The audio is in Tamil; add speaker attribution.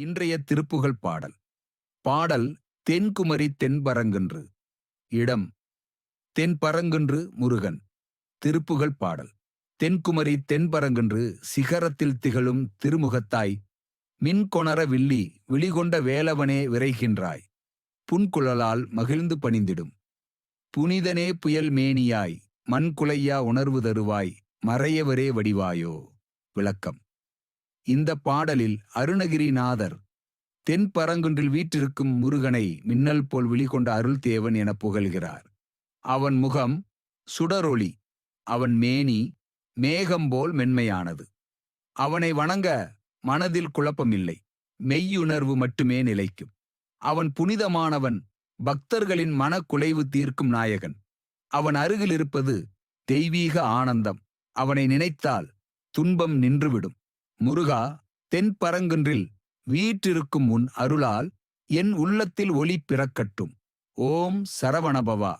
Speaker 1: இன்றைய திருப்புகழ் பாடல். பாடல் தென்குமரி தென்பரங்கன்று இடம் தென்பரங்கன்று முருகன் திருப்புகழ் பாடல் தென்குமரி தென்பரங்கன்று சிகரத்தில் திகழும் திருமுகத்தாய் மின்கொணர வில்லி விழிகொண்ட வேலவனே விரைகின்றாய் புன்குழலால் மகிழ்ந்து பணிந்திடும். புனிதனே புயல் மேனியாய் மண்குலையா உணர்வு தருவாய் மறையவரே வடிவாயோ? விளக்கம். இந்த பாடலில் அருணகிரிநாதர் தென்பரங்குன்றில் வீற்றிருக்கும் முருகனை மின்னல் போல் விழிகொண்ட அருள்தேவன் என புகழ்கிறார். அவன் முகம் சுடரொளி அவன் மேனி மேகம் போல் மென்மையானது. அவனை வணங்க மனதில் குழப்பமில்லை மெய்யுணர்வு மட்டுமே நிலைக்கும். அவன் புனிதமானவன் பக்தர்களின் மனக்குலைவு தீர்க்கும் நாயகன். அவன் அருகில் இருப்பது தெய்வீக ஆனந்தம் அவனை நினைத்தால் துன்பம் நின்றுவிடும். முருகா தென்பரங்குன்றில் வீற்றிருக்கும் உன் அருளால் என் உள்ளத்தில் ஒளி பிறக்கட்டும். ஓம் சரவணபவா.